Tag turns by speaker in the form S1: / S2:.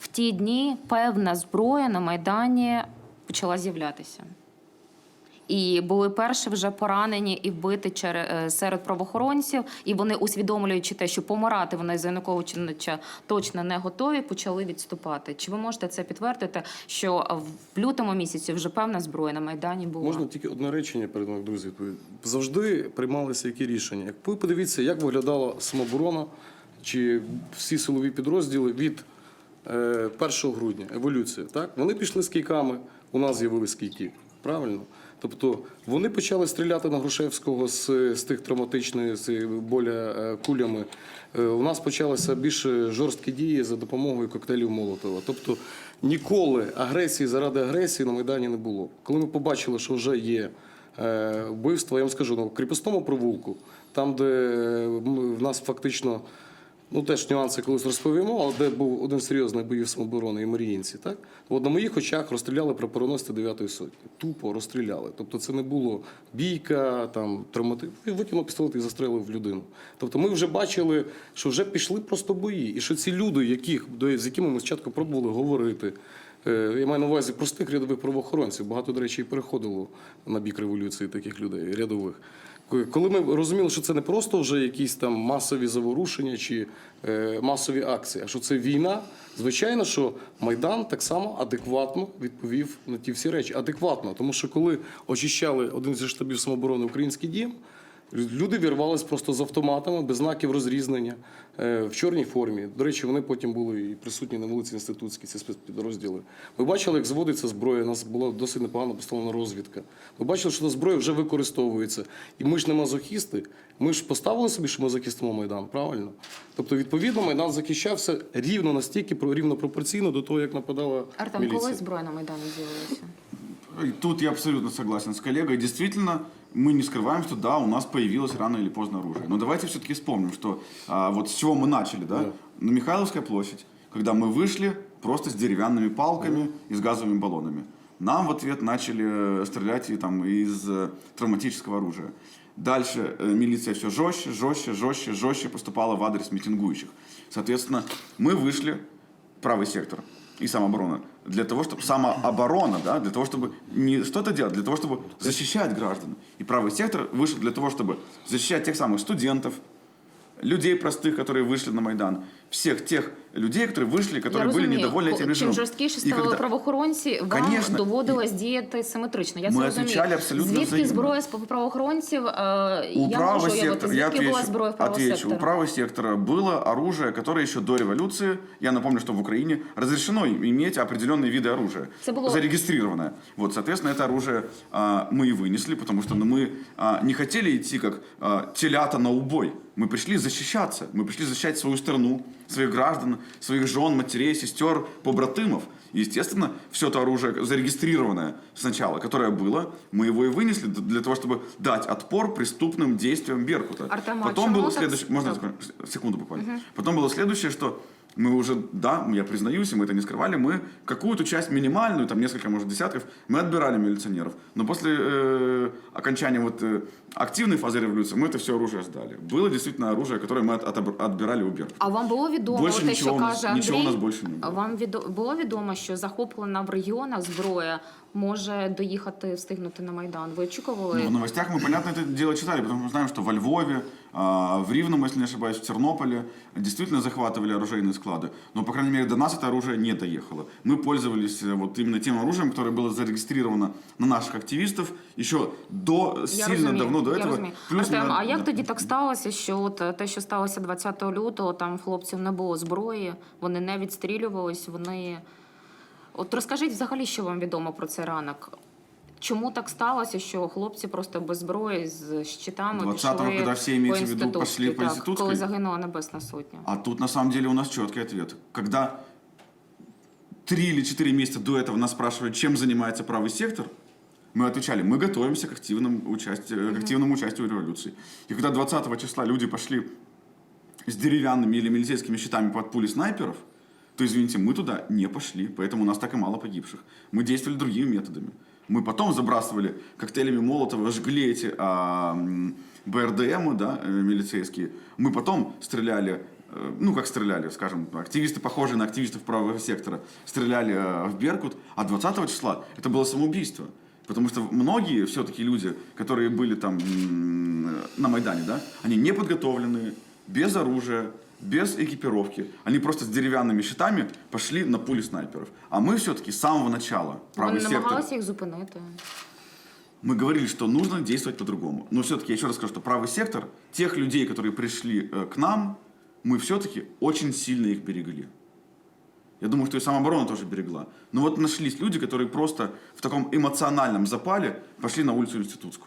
S1: в ті дні певна зброя на Майдані почала з'являтися. І були перші вже поранені і вбиті е, серед правоохоронців, і вони, усвідомлюючи те, що помирати вони за Януковича точно не готові, почали відступати. Чи ви можете це підтвердити, що в лютому місяці вже певна зброя на Майдані була?
S2: Можна тільки одне речення перед друзі. Завжди приймалися які рішення. Як ви подивіться, як виглядала самооборона чи всі силові підрозділи від 1 грудня, еволюція. Так? Вони пішли з кійками, у нас з'явились кійки. Правильно? Тобто вони почали стріляти на Грушевського з, з тих травматичних з боля е, кулями. Е, У нас почалися більш жорсткі дії за допомогою коктейлів Молотова. Тобто ніколи агресії заради агресії на Майдані не було. Коли ми побачили, що вже є е, вбивство, я вам скажу, в кріпосному провулку, там, де е, в нас фактично. Ну, теж нюанси колись розповімо, але де був один серйозний боїв самооборони і Маріїнці, так? От на моїх очах розстріляли прапороносця 9-ї сотні. Тупо розстріляли. Тобто це не було бійка, там, травмати. Він витягнув пістолет і застрелив людину. Тобто ми вже бачили, що вже пішли просто бої. І що ці люди, яких, з якими ми спочатку пробували говорити, е, я маю на увазі простих рядових правоохоронців, багато, до речі, і переходило на бік революції таких людей, рядових. Коли ми розуміли, що це не просто вже якісь там масові заворушення чи е, масові акції, а що це війна, звичайно, що Майдан так само адекватно відповів на ті всі речі. Адекватно, тому що коли очищали один зі штабів самооборони Український дім, люди вірвались просто з автоматами, без знаків розрізнення, е, в чорній формі. До речі, вони потім були і присутні на вулиці Інститутській, ці спецпідрозділи. Ми бачили, як зводиться зброя. У нас була досить непогано поставлена розвідка. Ми бачили, що та зброя вже використовується. І ми ж не мазохісти. Ми ж поставили собі, що ми захистимо Майдан, правильно? Тобто, відповідно, Майдан захищався рівно настільки, рівно пропорційно до того, як нападала
S1: Артем,
S2: міліція.
S1: коли зброя на Майдані з'явилася?
S3: Тут я абсолютно согласен с коллегой. Действительно, мы не скрываем, что да, у нас появилось рано или поздно оружие. Но давайте все-таки вспомним, что а, вот с чего мы начали, да?
S2: Да.
S3: На Михайловская площадь, когда мы вышли просто с деревянными палками и с газовыми баллонами. Нам в ответ начали э, стрелять и, там, из э, травматического оружия. Дальше э, милиция все жестче, жестче, жестче, жестче поступала в адрес митингующих. Соответственно, мы вышли, правый сектор и самооборона, для того, чтобы самооборона, да, для того, чтобы не что-то делать, для того, чтобы защищать граждан. И правый сектор вышел для того, чтобы защищать тех самых студентов, людей простых, которые вышли на Майдан, всех тех людей, которые вышли, которые
S1: я
S3: были
S1: розумію,
S3: недовольны этим
S1: чим
S3: режимом.
S1: жорсткіше
S3: И
S1: ставили
S3: когда-
S1: правоохоронці, вам
S3: Конечно.
S1: доводилось діяти симетрично. Я
S3: Ми
S1: це розумію.
S3: відповідали абсолютно
S1: Звідки
S3: взаємно.
S1: зброя з правоохоронців? Е,
S3: У
S1: я
S3: правого
S1: можу уявити,
S3: сектора, я
S1: звідки була
S3: отвечу,
S1: зброя в правого
S3: отвечу.
S1: сектора?
S3: У правого сектора было оружие, которое еще до революции, я напомню, что в Украине разрешено иметь определенные виды оружия,
S1: Это было-
S3: зарегистрированное. Вот, соответственно, это оружие а, мы и вынесли, потому что ну, мы а, не хотели идти как а, телята на убой. Мы пришли защищаться, мы пришли защищать свою страну, своих граждан, своих жен, матерей, сестер, побратымов. И, естественно, все это оружие зарегистрированное сначала, которое было, мы его и вынесли д- для того, чтобы дать отпор преступным действиям Беркута.
S1: Артем, а
S3: Потом
S1: чему
S3: было
S1: так
S3: следующее,
S1: с-
S3: можно
S1: да.
S3: закончить? секунду буквально. Потом было следующее, что мы уже, да, я признаюсь, и мы это не скрывали, мы какую-то часть минимальную, там несколько, может, десятков, мы отбирали милиционеров. Но после э, окончания вот э, активной фазы революции мы это все оружие сдали. Было действительно оружие, которое мы от- отобр- отбирали у Беркута.
S1: А вам було відомо
S3: Більше
S1: те,
S3: нічого
S1: що
S3: у нас-
S1: каже Андрій?
S3: нічого у нас більше не було.
S1: Вам відо... було відомо, що захоплена в регіонах зброя може доїхати, встигнути на Майдан. Ви очікували?
S3: Ну, в новостях мы, понятно, это дело читали, потому что мы знаем, что во Львове, а, в Ривном, если не ошибаюсь, в Тернополе действительно захватывали оружейные склады. Но, по крайней мере, до нас это оружие не доехало. Мы пользовались э, вот именно тем оружием, которое было зарегистрировано на наших активистов еще до,
S1: Я
S3: сильно
S1: розумію,
S3: давно до
S1: я
S3: этого.
S1: розумію.
S3: Плюс
S1: Артем,
S3: мы-
S1: а як
S3: да.
S1: тоді так сталося, що от е, те, що сталося 20 лютого, там в хлопців не було зброї, вони не відстрілювались, вони. От розкажіть взагалі, що вам відомо про цей ранок. Чому так сталося, що хлопці просто без зброї з щитами
S3: 20-го,
S1: пішли
S3: коли всі,
S1: по
S3: имеете в виду,
S1: інститутській,
S3: пошли по
S1: так,
S3: Інститутській?
S1: коли загинула Небесна Сотня?
S3: А тут на самом деле у нас четкий ответ. Когда три или четыре месяца до этого нас спрашивали, чем занимается правый сектор, мы отвечали, мы готовимся к активному участию, к активному участию в революции. И когда 20 числа люди пошли с деревянными или милицейскими щитами под пули снайперов, то, извините, мы туда не пошли, поэтому у нас так и мало погибших. Мы действовали другими методами. Мы потом забрасывали коктейлями Молотова, жгли эти а, БРДМы, да, э, милицейские. Мы потом стреляли э, ну, как стреляли, скажем, активисты, похожие на активистов правого сектора, стреляли э, в Беркут, а 20 числа это было самоубийство. Потому что многие все-таки люди, которые были там на Майдане, да, они неподготовленные, без оружия, без экипировки. Они просто с деревянными щитами пошли на пули снайперов. А мы все-таки с самого начала, правый
S1: Вони
S3: сектор,
S1: намагалися їх зупинити.
S3: мы говорили, что нужно действовать по-другому. Но все-таки я еще раз скажу, что правый сектор, тех людей, которые пришли э, к нам, мы все-таки очень сильно их берегли. Я думаю, что и самооборона тоже берегла. Но вот нашлись люди, которые просто в таком эмоциональном запале пошли на улицу Институтскую.